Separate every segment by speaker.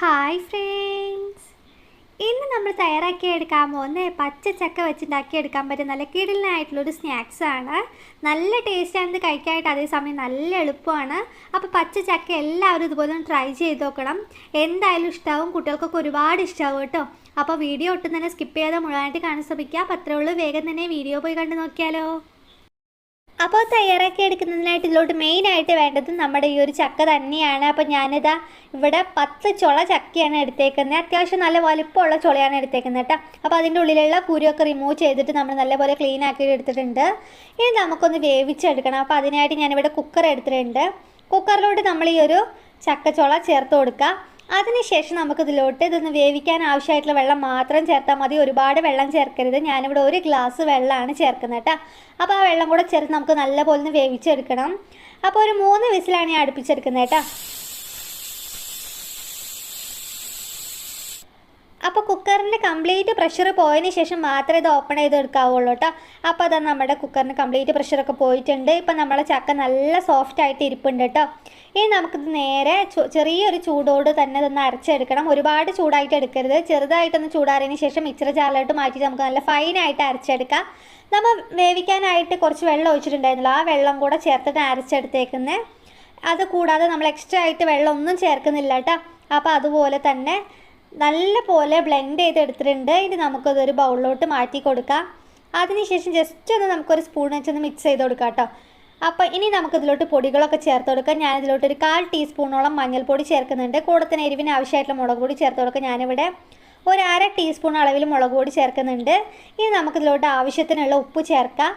Speaker 1: Hi friends ഇന്ന് നമ്മൾ തയ്യാറാക്കി എടുക്കാൻ പോകുന്ന പച്ച ചക്ക വെച്ചുണ്ടാക്കി എടുക്കാൻ പറ്റുന്ന നല്ല കിടലിനായിട്ടുള്ളൊരു സ്നാക്സാണ് നല്ല ടേസ്റ്റാണ് ഇത് കഴിക്കാനായിട്ട് അതേസമയം നല്ല എളുപ്പമാണ്. അപ്പോൾ പച്ച ചക്ക എല്ലാവരും ഇതുപോലെ ട്രൈ ചെയ്ത് നോക്കണം. എന്തായാലും ഇഷ്ടമാവും കുട്ടികൾക്കൊക്കെ ഒരുപാട് ഇഷ്ടമാവും കേട്ടോ. അപ്പോൾ വീഡിയോ ഒട്ടും തന്നെ സ്കിപ്പ് ചെയ്യാതെ മുഴുവനായിട്ട് കാണാൻ ശ്രമിക്കുക. അപ്പോൾ അത്രേ ഉള്ളൂ. വേഗം തന്നെ വീഡിയോ പോയി കണ്ടു നോക്കിയാലോ. അപ്പോൾ തയ്യാറാക്കി എടുക്കുന്നതിനായിട്ട് ഇതിലോട്ട് മെയിനായിട്ട് വേണ്ടത് നമ്മുടെ ഈ ഒരു ചക്ക തന്നെയാണ്. അപ്പോൾ ഞാനിതാ ഇവിടെ പത്ത് ചുള ചക്കയാണ് എടുത്തേക്കുന്നത്. അത്യാവശ്യം നല്ല വലിപ്പമുള്ള ചുളയാണ് എടുത്തേക്കുന്നത് കേട്ടോ. അപ്പോൾ അതിന്റെ ഉള്ളിലുള്ള കുരുവൊക്കെ റിമൂവ് ചെയ്തിട്ട് നമ്മൾ നല്ലപോലെ ക്ലീൻ ആക്കി എടുത്തിട്ടുണ്ട്. ഇനി നമുക്കൊന്ന് വേവിച്ചെടുക്കണം. അപ്പോൾ അതിനായിട്ട് ഞാനിവിടെ കുക്കർ എടുത്തിട്ടുണ്ട്. കുക്കറിലോട്ട് നമ്മൾ ഈ ഒരു ചക്കച്ചുള ചേർത്ത് കൊടുക്കുക അതിനുശേഷം നമുക്കിതിലോട്ട് ഇതൊന്ന് വേവിക്കാൻ ആവശ്യമായിട്ടുള്ള വെള്ളം മാത്രം ചേർത്താൽ മതി. ഒരുപാട് വെള്ളം ചേർക്കരുത്. ഞാനിവിടെ ഒരു ഗ്ലാസ് വെള്ളമാണ് ചേർക്കുന്നത് കേട്ടോ അപ്പോൾ ആ വെള്ളം കൂടെ ചേർത്ത് നമുക്ക് നല്ലപോലെ ഒന്ന് വേവിച്ചെടുക്കണം. അപ്പോൾ ഒരു മൂന്ന് വിസിലാണ് ഞാൻ അടുപ്പിച്ചെടുക്കുന്നത് കേട്ടോ അപ്പോൾ കുക്കറിന്റെ കംപ്ലീറ്റ് പ്രഷർ പോയതിന് ശേഷം മാത്രമേ ഇത് ഓപ്പൺ ചെയ്ത് എടുക്കാവുള്ളൂ കേട്ടോ അപ്പോൾ അതാ നമ്മുടെ കുക്കറിന് കംപ്ലീറ്റ് പ്രഷറൊക്കെ പോയിട്ടുണ്ട്. ഇപ്പം നമ്മളെ ചക്ക നല്ല സോഫ്റ്റ് ആയിട്ട് ഇരിപ്പുണ്ട് കേട്ടോ ഇനി നമുക്കിത് നേരെ ചെറിയൊരു ചൂടോട് തന്നെ ഇതൊന്ന് അരച്ചെടുക്കണം. ഒരുപാട് ചൂടായിട്ട് എടുക്കരുത്. ചെറുതായിട്ടൊന്ന് ചൂടാറിയതിന് ശേഷം മിക്സർ ജാറിലോട്ട് മാറ്റിയിട്ട് നമുക്ക് നല്ല ഫൈനായിട്ട് അരച്ചെടുക്കാം. നമ്മൾ വേവിക്കാനായിട്ട് കുറച്ച് വെള്ളം ഒഴിച്ചിട്ടുണ്ടായിരുന്നല്ലോ. ആ വെള്ളം കൂടെ ചേർത്തിട്ട് അരച്ചെടുത്തേക്കുന്നത് അത് കൂടാതെ നമ്മൾ എക്സ്ട്രാ ആയിട്ട് വെള്ളം ഒന്നും ചേർക്കുന്നില്ല കേട്ടോ അപ്പോൾ അതുപോലെ തന്നെ നല്ല പോലെ ബ്ലെൻഡ് ചെയ്തെടുത്തിട്ടുണ്ട്. ഇനി നമുക്കതൊരു ബൗളിലോട്ട് മാറ്റി കൊടുക്കാം. അതിനുശേഷം ജസ്റ്റ് ഒന്ന് നമുക്കൊരു സ്പൂൺ വെച്ചൊന്ന് മിക്സ് ചെയ്ത് കൊടുക്കാം കേട്ടോ അപ്പോൾ ഇനി നമുക്കിതിലോട്ട് പൊടികളൊക്കെ ചേർത്ത് കൊടുക്കാം. ഞാനിതിലോട്ട് ഒരു കാൽ ടീസ്പൂണോളം മഞ്ഞൾപ്പൊടി ചേർക്കുന്നുണ്ട്. കൂടെ തന്നെ എരിവിന് ആവശ്യമായിട്ടുള്ള മുളക് പൊടി ചേർത്ത് കൊടുക്കാം ഞാനിവിടെ. ഒരു അര ടീസ്പൂൺ അളവിൽ മുളക് പൊടി ചേർക്കുന്നുണ്ട്. ഇനി നമുക്കിതിലോട്ട് ആവശ്യത്തിനുള്ള ഉപ്പ് ചേർക്കാം.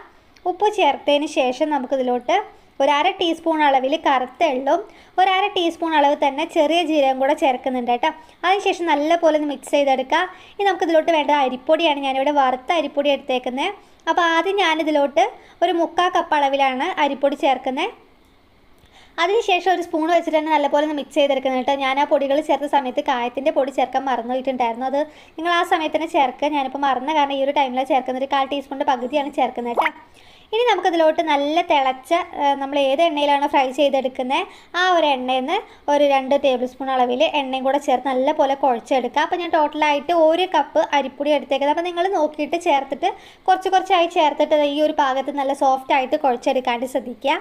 Speaker 1: ഉപ്പ് ചേർത്തതിന് ശേഷം നമുക്കിതിലോട്ട് ഒരു അര ടീസ്പൂൺ അളവിൽ കറുത്ത എള്ളും ഒരര ടീസ്പൂൺ അളവ് തന്നെ ചെറിയ ജീരകം കൂടെ ചേർക്കുന്നുണ്ട് കേട്ടോ. അതിനുശേഷം നല്ലപോലെ ഒന്ന് മിക്സ് ചെയ്തെടുക്കുക. ഇനി നമുക്ക് ഇതിലോട്ട് വേണ്ട അരിപ്പൊടിയാണ്. ഞാനിവിടെ വറുത്ത അരിപ്പൊടി എടുത്തേക്കുന്നത് അപ്പോൾ ആദ്യം ഞാനിതിലോട്ട് ഒരു മുക്കാൽ കപ്പ് അളവിലാണ് അരിപ്പൊടി ചേർക്കുന്നത് അതിനുശേഷം ഒരു സ്പൂൺ വെച്ചിട്ട് തന്നെ നല്ലപോലെ ഒന്ന് മിക്സ് ചെയ്തെടുക്കുന്നത് കേട്ടോ. ഞാൻ ആ പൊടികൾ ചേർത്ത സമയത്ത് കായത്തിന്റെ പൊടി ചേർക്കാൻ മറന്നു പോയിട്ടുണ്ടായിരുന്നു. അത് നിങ്ങൾ ആ സമയത്ത് തന്നെ ചേർക്കുക. ഞാനിപ്പോൾ മറന്ന കാരണം ഈ ഒരു ടൈമിലാണ് ചേർക്കുന്നത് ഒരു കാൽ ടീസ്പൂണിന്റെ പകുതിയാണ് ചേർക്കുന്നത് കേട്ടോ. ഇനി നമുക്കതിലോട്ട് നല്ല തിളച്ച നമ്മൾ ഏത് എണ്ണയിലാണ് ഫ്രൈ ചെയ്തെടുക്കുന്നത് ആ ഒരു എണ്ണയിൽ നിന്ന് ഒരു രണ്ട് ടേബിൾ സ്പൂൺ അളവിൽ എണ്ണയും കൂടെ ചേർത്ത് നല്ല പോലെ കുഴച്ചെടുക്കുക. അപ്പോൾ ഞാൻ ടോട്ടലായിട്ട് ഒരു കപ്പ് അരിപ്പൊടി എടുത്തേക്കുന്നത്. അപ്പോൾ നിങ്ങൾ നോക്കിയിട്ട് ചേർത്തിട്ട് കുറച്ച് കുറച്ചായി ചേർത്തിട്ട് ഈ ഒരു പാകത്ത് നല്ല സോഫ്റ്റ് ആയിട്ട് കുഴച്ചെടുക്കാണ്ട് ശ്രദ്ധിക്കുക.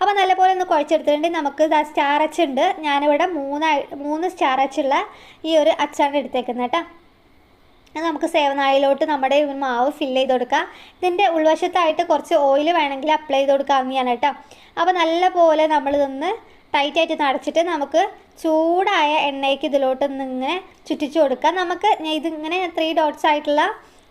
Speaker 1: അപ്പോൾ നല്ലപോലെ ഒന്ന് കുഴച്ചെടുത്തിട്ടുണ്ട്. നമുക്ക് സ്റ്റാർ അച്ചുണ്ട് ഞാനിവിടെ മൂന്നായി മൂന്ന് സ്റ്റാർ അച്ചുള്ള ഈ ഒരു അച്ചാണ് എടുത്തേക്കുന്നത് കേട്ടോ. അത് നമുക്ക് സേവനായിലോട്ട് നമ്മുടെ മാവ് ഫില്ല് ചെയ്ത് കൊടുക്കാം. ഇതിന്റെ ഉൾവശത്തായിട്ട് കുറച്ച് ഓയിൽ വേണമെങ്കിൽ അപ്ലൈ ചെയ്ത് ഞാൻ കേട്ടോ. അപ്പോൾ നല്ലപോലെ നമ്മളിതൊന്ന് ടൈറ്റായിട്ട് നടച്ചിട്ട് നമുക്ക് ചൂടായ എണ്ണയ്ക്ക് ഇതിലോട്ട് ഇങ്ങനെ ചുറ്റിച്ചു കൊടുക്കാം. നമുക്ക് ഇതിങ്ങനെ ത്രീ ഡോട്ട്സ് ആയിട്ടുള്ള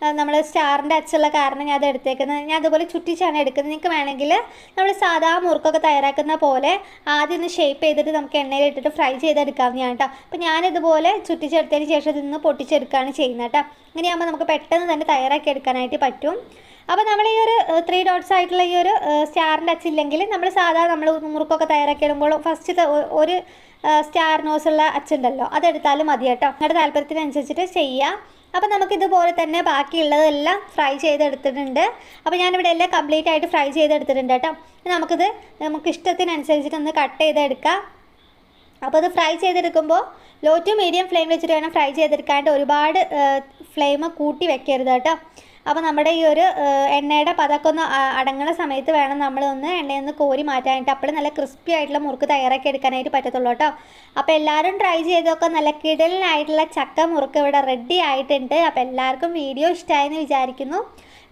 Speaker 1: നമ്മൾ സ്റ്റാറിന്റെ അച്ചുള്ള കാരണം ഞാൻ അത് എടുത്തേക്കുന്നത്. ഞാൻ അതുപോലെ ചുറ്റിച്ചാണ് എടുക്കുന്നത്. നിങ്ങൾക്ക് വേണമെങ്കിൽ നമ്മൾ സാധാ മുറുക്കൊക്കെ തയ്യാറാക്കുന്ന പോലെ ആദ്യം ഒന്ന് ഷേപ്പ് ചെയ്തിട്ട് നമുക്ക് എണ്ണയിൽ ഇട്ടിട്ട് ഫ്രൈ ചെയ്തെടുക്കാവുന്നതാണ് കേട്ടോ. അപ്പോൾ ഞാനിതുപോലെ ചുറ്റിച്ചെടുത്തതിന് ശേഷം ഇതിന്ന് പൊട്ടിച്ചെടുക്കുകയാണ് ചെയ്യുന്നത് കേട്ടോ. ഇങ്ങനെയാകുമ്പോൾ നമുക്ക് പെട്ടെന്ന് തന്നെ തയ്യാറാക്കി എടുക്കാനായിട്ട് പറ്റും. അപ്പോൾ നമ്മൾ ഈ ഒരു ത്രീ ഡോട്ട്സ് ആയിട്ടുള്ള ഈ ഒരു സ്റ്റാറിന്റെ അച്ചില്ലെങ്കിൽ നമ്മൾ സാധാരണ നമ്മൾ മുറുക്കൊക്കെ തയ്യാറാക്കി ഇടുമ്പോൾ ഫസ്റ്റ് ഒരു സ്റ്റാർ നോസ് ഉള്ള അച്ചുണ്ടല്ലോ അതെടുത്താലും മതി കേട്ടോ. നിങ്ങളുടെ താല്പര്യത്തിനനുസരിച്ചിട്ട് ചെയ്യാം. അപ്പോൾ നമുക്കിതുപോലെ തന്നെ ബാക്കിയുള്ളതെല്ലാം ഫ്രൈ ചെയ്തെടുത്തിട്ടുണ്ട്. അപ്പോൾ ഞാനിവിടെ എല്ലാം കംപ്ലീറ്റ് ആയിട്ട് ഫ്രൈ ചെയ്തെടുത്തിട്ടുണ്ട് കേട്ടോ. നമുക്കിത് നമുക്ക് ഇഷ്ടത്തിനനുസരിച്ചിട്ട് ഒന്ന് കട്ട് ചെയ്തെടുക്കാം. അപ്പോൾ അത് ഫ്രൈ ചെയ്തെടുക്കുമ്പോൾ ലോ ടു മീഡിയം ഫ്ലെയിം വെച്ചിട്ട് വേണം ഫ്രൈ ചെയ്തെടുക്കാണ്ട് ഒരുപാട് ഫ്ലെയിം കൂട്ടി വെക്കരുത് കേട്ടോ. അപ്പോൾ നമ്മുടെ ഈ ഒരു എണ്ണയുടെ പതൊക്കെ ഒന്ന് അടങ്ങുന്ന സമയത്ത് വേണം നമ്മളൊന്ന് എണ്ണയിൽ നിന്ന് കോരി മാറ്റാനായിട്ട്. അപ്പോൾ നല്ല ക്രിസ്പി ആയിട്ടുള്ള മുറുക്ക് തയ്യാറാക്കി എടുക്കാനായിട്ട് പറ്റത്തുള്ളൂ കേട്ടോ. അപ്പോൾ എല്ലാവരും ട്രൈ ചെയ്തൊക്കെ നല്ല കിടലിനായിട്ടുള്ള ചക്ക മുറുക്ക് ഇവിടെ റെഡി ആയിട്ടുണ്ട്. അപ്പോൾ എല്ലാവർക്കും വീഡിയോ ഇഷ്ടമായെന്ന് വിചാരിക്കുന്നു.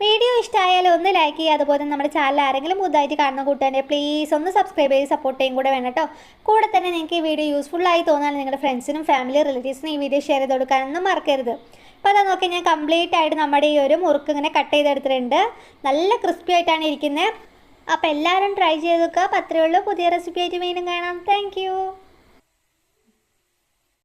Speaker 1: വീഡിയോ ഇഷ്ടമായാലും ഒന്ന് ലൈക്ക് ചെയ്യുക അതുപോലെ നമ്മുടെ ചാനൽ ആരെങ്കിലും പുതുതായിട്ട് കാണുന്ന കൂട്ടുകാരെ പ്ലീസ് ഒന്ന് സബ്സ്ക്രൈബ് ചെയ്ത് സപ്പോർട്ട് ചെയ്യും കൂടെ വേണം കേട്ടോ. കൂടെ തന്നെ നിങ്ങൾക്ക് ഈ വീഡിയോ യൂസ്ഫുൾ ആയി തോന്നാൻ നിങ്ങളുടെ ഫ്രണ്ട്സിനും ഫാമിലി റിലേറ്റീവ്സിനും ഈ വീഡിയോ ഷെയർ ചെയ്ത് കൊടുക്കാനൊന്നും മറക്കരുത്. അപ്പോൾ അതാ നോക്കി ഞാൻ കംപ്ലീറ്റ് ആയിട്ട് നമ്മുടെ ഈ ഒരു മുറുക്ക് ഇങ്ങനെ കട്ട് ചെയ്തെടുത്തിട്ടുണ്ട്. നല്ല ക്രിസ്പി ആയിട്ടാണ് ഇരിക്കുന്നത് അപ്പോൾ എല്ലാവരും ട്രൈ ചെയ്ത് നോക്കുക അപ്പോൾ അത്രയേ ഉള്ളൂ. പുതിയ റെസിപ്പി ആയിട്ട് വീണ്ടും കാണാം. താങ്ക്